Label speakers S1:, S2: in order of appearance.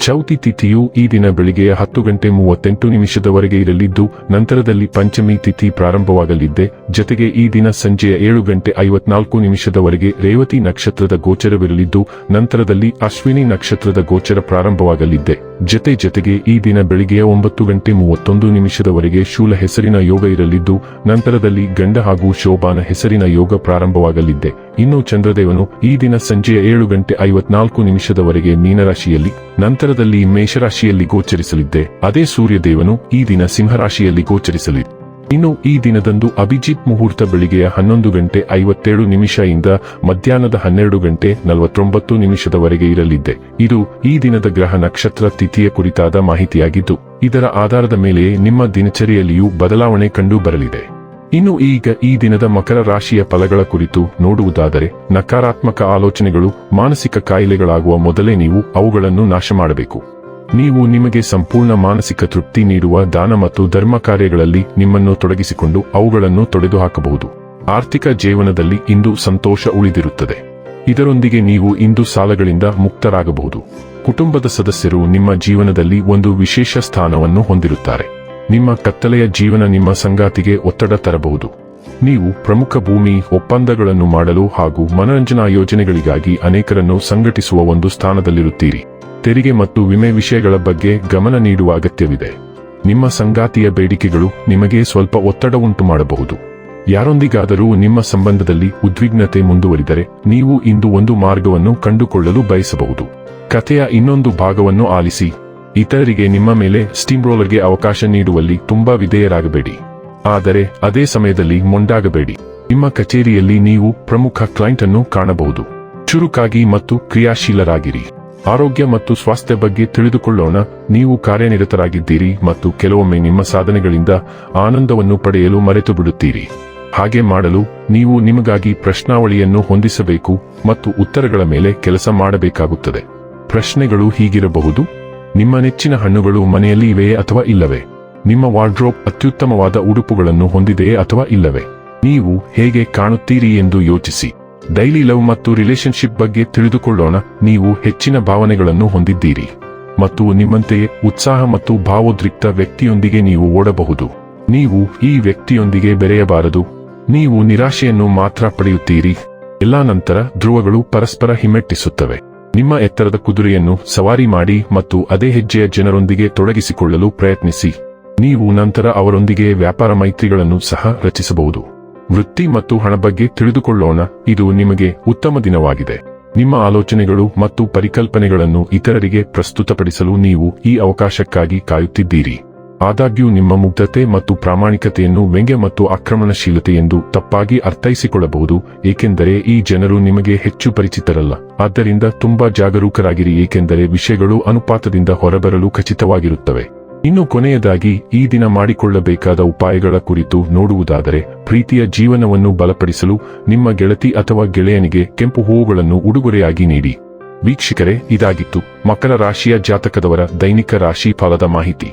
S1: ಚೌತಿ ತಿಥಿಯು ಈ ದಿನ ಬೆಳಿಗ್ಗೆಯ ಹತ್ತು ಗಂಟೆ ಮೂವತ್ತೆಂಟು ನಿಮಿಷದವರೆಗೆ ಇರಲಿದ್ದು, ನಂತರದಲ್ಲಿ ಪಂಚಮಿ ತಿಥಿ ಪ್ರಾರಂಭವಾಗಲಿದ್ದೆ. ಜತೆಗೆ ಈ ದಿನ ಸಂಜೆಯ ಏಳು ಗಂಟೆ ಐವತ್ನಾಲ್ಕು ನಿಮಿಷದವರೆಗೆ ರೇವತಿ ನಕ್ಷತ್ರದ ಗೋಚರವಿರಲಿದ್ದು, ನಂತರದಲ್ಲಿ ಅಶ್ವಿನಿ ನಕ್ಷತ್ರದ ಗೋಚರ ಪ್ರಾರಂಭವಾಗಲಿದ್ದೆ. ಜತೆ ಜತೆಗೆ ಈ ದಿನ ಬೆಳಿಗ್ಗೆಯ ಒಂಬತ್ತು ಗಂಟೆ ಮೂವತ್ತೊಂದು ನಿಮಿಷದವರೆಗೆ ಶೂಲ ಹೆಸರಿನ ಯೋಗ ಇರಲಿದ್ದು, ನಂತರದಲ್ಲಿ ಗಂಡ ಹಾಗೂ ಶೋಭಾನ ಹೆಸರಿನ ಯೋಗ ಪ್ರಾರಂಭವಾಗಲಿದ್ದೆ. ಇನ್ನು ಚಂದ್ರದೇವನು ಈ ದಿನ ಸಂಜೆಯ ಏಳು ಗಂಟೆ ಐವತ್ನಾಲ್ಕು ನಿಮಿಷದವರೆಗೆ ಮೀನರಾಶಿಯಲ್ಲಿ, ನಂತರದಲ್ಲಿ ಮೇಷರಾಶಿಯಲ್ಲಿ ಗೋಚರಿಸಲಿದ್ದೆ. ಅದೇ ಸೂರ್ಯದೇವನು ಈ ದಿನ ಸಿಂಹರಾಶಿಯಲ್ಲಿ ಗೋಚರಿಸಲಿದೆ ಇನ್ನು ಈ ದಿನದಂದು ಅಭಿಜಿತ್ ಮುಹೂರ್ತ ಬೆಳಿಗ್ಗೆಯ ಹನ್ನೊಂದು ಗಂಟೆ ಐವತ್ತೇಳು ನಿಮಿಷದಿಂದ ಮಧ್ಯಾಹ್ನದ ಹನ್ನೆರಡು ಗಂಟೆ ನಲವತ್ತೊಂಬತ್ತು ನಿಮಿಷದವರೆಗೆ ಇರಲಿದ್ದೆ. ಇದು ಈ ದಿನದ ಗ್ರಹ ನಕ್ಷತ್ರ ತಿಥಿಯ ಕುರಿತಾದ ಮಾಹಿತಿಯಾಗಿದ್ದು, ಇದರ ಆಧಾರದ ಮೇಲೆಯೇ ನಿಮ್ಮ ದಿನಚರಿಯಲ್ಲಿಯೂ ಬದಲಾವಣೆ ಕಂಡು ಬರಲಿದೆ. ಇನ್ನು ಈಗ ಈ ದಿನದ ಮಕರ ರಾಶಿಯ ಫಲಗಳ ಕುರಿತು ನೋಡುವುದಾದರೆ, ನಕಾರಾತ್ಮಕ ಆಲೋಚನೆಗಳು, ಮಾನಸಿಕ ಕಾಯಿಲೆಗಳಾಗುವ ಮೊದಲೇ ನೀವು ಅವುಗಳನ್ನು ನಾಶ ಮಾಡಬೇಕು. ನೀವು ನಿಮಗೆ ಸಂಪೂರ್ಣ ಮಾನಸಿಕ ತೃಪ್ತಿ ನೀಡುವ ದಾನ ಮತ್ತು ಧರ್ಮ ಕಾರ್ಯಗಳಲ್ಲಿ ನಿಮ್ಮನ್ನು ತೊಡಗಿಸಿಕೊಂಡು ಅವುಗಳನ್ನು ತೊಡೆದುಹಾಕಬಹುದು. ಆರ್ಥಿಕ ಜೀವನದಲ್ಲಿ ಇಂದು ಸಂತೋಷ ಉಳಿದಿರುತ್ತದೆ. ಇದರೊಂದಿಗೆ ನೀವು ಇಂದು ಸಾಲಗಳಿಂದ ಮುಕ್ತರಾಗಬಹುದು. ಕುಟುಂಬದ ಸದಸ್ಯರು ನಿಮ್ಮ ಜೀವನದಲ್ಲಿ ಒಂದು ವಿಶೇಷ ಸ್ಥಾನವನ್ನು ಹೊಂದಿರುತ್ತಾರೆ. ನಿಮ್ಮ ಕತ್ತಲೆಯ ಜೀವನ ನಿಮ್ಮ ಸಂಗಾತಿಗೆ ಒತ್ತಡ ತರಬಹುದು. ನೀವು ಪ್ರಮುಖ ಭೂಮಿ, ಒಪ್ಪಂದಗಳನ್ನು ಮಾಡಲು ಹಾಗೂ ಮನರಂಜನಾ ಯೋಜನೆಗಳಿಗಾಗಿ ಅನೇಕರನ್ನು ಸಂಘಟಿಸುವ ಒಂದು ಸ್ಥಾನದಲ್ಲಿರುತ್ತೀರಿ. ತೆರಿಗೆ ಮತ್ತು ವಿಮೆ ವಿಷಯಗಳ ಬಗ್ಗೆ ಗಮನ ನೀಡುವ ಅಗತ್ಯವಿದೆ. ನಿಮ್ಮ ಸಂಗಾತಿಯ ಬೇಡಿಕೆಗಳು ನಿಮಗೆ ಸ್ವಲ್ಪ ಒತ್ತಡ ಉಂಟು ಮಾಡಬಹುದು ಯಾರೊಂದಿಗಾದರೂ ನಿಮ್ಮ ಸಂಬಂಧದಲ್ಲಿ ಉದ್ವಿಗ್ನತೆ ಮುಂದುವರಿದರೆ ನೀವು ಇಂದು ಒಂದು ಮಾರ್ಗವನ್ನು ಕಂಡುಕೊಳ್ಳಲು ಬಯಸಬಹುದು. ಕಥೆಯ ಇನ್ನೊಂದು ಭಾಗವನ್ನು ಆಲಿಸಿ. ಇತರರಿಗೆ ನಿಮ್ಮ ಮೇಲೆ ಸ್ಟೀಮ್ ರೋಲರ್ಗೆ ಅವಕಾಶ ನೀಡುವಲ್ಲಿ ತುಂಬಾ ವಿಧೇಯರಾಗಬೇಡಿ. ಆದರೆ ಅದೇ ಸಮಯದಲ್ಲಿ ಮೊಂಡಾಗಬೇಡಿ. ನಿಮ್ಮ ಕಚೇರಿಯಲ್ಲಿ ನೀವು ಪ್ರಮುಖ ಕ್ಲೈಂಟ್ ಅನ್ನು ಕಾಣಬಹುದು. ಚುರುಕಾಗಿ ಮತ್ತು ಕ್ರಿಯಾಶೀಲರಾಗಿರಿ. ಆರೋಗ್ಯ ಮತ್ತು ಸ್ವಾಸ್ಥ್ಯ ಬಗ್ಗೆ ತಿಳಿದುಕೊಳ್ಳೋಣ. ನೀವು ಕಾರ್ಯನಿರತರಾಗಿದ್ದೀರಿ ಮತ್ತು ಕೆಲವೊಮ್ಮೆ ನಿಮ್ಮ ಸಾಧನೆಗಳಿಂದ ಆನಂದವನ್ನು ಪಡೆಯಲು ಮರೆತು ಬಿಡುತ್ತೀರಿ ಹಾಗೆ ಮಾಡಲು ನೀವು ನಿಮಗಾಗಿ ಪ್ರಶ್ನಾವಳಿಯನ್ನು ಹೊಂದಿಸಬೇಕು ಮತ್ತು ಉತ್ತರಗಳ ಮೇಲೆ ಕೆಲಸ ಮಾಡಬೇಕಾಗುತ್ತದೆ. ಪ್ರಶ್ನೆಗಳು ಹೀಗಿರಬಹುದು. ನಿಮ್ಮ ನೆಚ್ಚಿನ ಹಣ್ಣುಗಳು ಮನೆಯಲ್ಲಿ ಇವೆಯೇ ಅಥವಾ ಇಲ್ಲವೇ? ನಿಮ್ಮ ವಾರ್ಡ್ರೋಬ್ ಅತ್ಯುತ್ತಮವಾದ ಉಡುಪುಗಳನ್ನು ಹೊಂದಿದೆಯೇ ಅಥವಾ ಇಲ್ಲವೇ? ನೀವು ಹೇಗೆ ಕಾಣುತ್ತೀರಿ ಎಂದು ಯೋಚಿಸಿ. ಡೈಲಿ ಲವ್ ಮತ್ತು ರಿಲೇಶನ್ಶಿಪ್ ಬಗ್ಗೆ ತಿಳಿದುಕೊಳ್ಳೋಣ. ನೀವು ಹೆಚ್ಚಿನ ಭಾವನೆಗಳನ್ನು ಹೊಂದಿದ್ದೀರಿ. ಮತ್ತು ನಿಮ್ಮಂತೆಯೇ ಉತ್ಸಾಹ ಮತ್ತು ಭಾವೋದ್ರಿಕ್ತ ವ್ಯಕ್ತಿಯೊಂದಿಗೆ ನೀವು ಓಡಬಹುದು. ನೀವು ಈ ವ್ಯಕ್ತಿಯೊಂದಿಗೆ ಬೆರೆಯಬಾರದು. ನೀವು ನಿರಾಶೆಯನ್ನು ಮಾತ್ರ ಪಡೆಯುತ್ತೀರಿ. ಎಲ್ಲಾ ನಂತರ ಧ್ರುವಗಳು ಪರಸ್ಪರ ಹಿಮ್ಮೆಟ್ಟಿಸುತ್ತವೆ. ನಿಮ್ಮ ಎತ್ತರದ ಕುದುರೆಯನ್ನು ಸವಾರಿ ಮಾಡಿ ಮತ್ತು ಅದೇ ಹೆಜ್ಜೆಯ ಜನರೊಂದಿಗೆ ತೊಡಗಿಸಿಕೊಳ್ಳಲು ಪ್ರಯತ್ನಿಸಿ. ನೀವು ನಂತರ ಅವರೊಂದಿಗೆ ವ್ಯಾಪಾರ ಮೈತ್ರಿಗಳನ್ನು ಸಹ ರಚಿಸಬಹುದು. ವೃತ್ತಿ ಮತ್ತು ಹಣ ಬಗ್ಗೆ ತಿಳಿದುಕೊಳ್ಳೋಣ. ಇದು ನಿಮಗೆ ಉತ್ತಮ ದಿನವಾಗಿದೆ. ನಿಮ್ಮ ಆಲೋಚನೆಗಳು ಮತ್ತು ಪರಿಕಲ್ಪನೆಗಳನ್ನು ಇತರರಿಗೆ ಪ್ರಸ್ತುತಪಡಿಸಲು ನೀವು ಈ ಅವಕಾಶಕ್ಕಾಗಿ ಕಾಯುತ್ತಿದ್ದೀರಿ. ಆದಾಗ್ಯೂ ನಿಮ್ಮ ಮುಗ್ಧತೆ ಮತ್ತು ಪ್ರಾಮಾಣಿಕತೆಯನ್ನು ವ್ಯಂಗ್ಯ ಮತ್ತು ಆಕ್ರಮಣಶೀಲತೆ ಎಂದು ತಪ್ಪಾಗಿ ಅರ್ಥೈಸಿಕೊಳ್ಳಬಹುದು, ಏಕೆಂದರೆ ಈ ಜನರು ನಿಮಗೆ ಹೆಚ್ಚು ಪರಿಚಿತರಲ್ಲ. ಆದ್ದರಿಂದ ತುಂಬಾ ಜಾಗರೂಕರಾಗಿರಿ, ಏಕೆಂದರೆ ವಿಷಯಗಳು ಅನುಪಾತದಿಂದ ಹೊರಬರಲು ಖಚಿತವಾಗಿರುತ್ತವೆ. ಇನ್ನು ಕೊನೆಯದಾಗಿ, ಈ ದಿನ ಮಾಡಿಕೊಳ್ಳಬೇಕಾದ ಉಪಾಯಗಳ ಕುರಿತು ನೋಡುವುದಾದರೆ, ಪ್ರೀತಿಯ ಜೀವನವನ್ನು ಬಲಪಡಿಸಲು ನಿಮ್ಮ ಗೆಳತಿ ಅಥವಾ ಗೆಳೆಯನಿಗೆ ಕೆಂಪು ಹೂವುಗಳನ್ನು ಉಡುಗೊರೆಯಾಗಿ ನೀಡಿ. ವೀಕ್ಷಕರೇ, ಇದಾಗಿತ್ತು. ಮಕರ ರಾಶಿಯ ಜಾತಕದವರ ದೈನಿಕ ರಾಶಿ ಫಲದ ಮಾಹಿತಿ.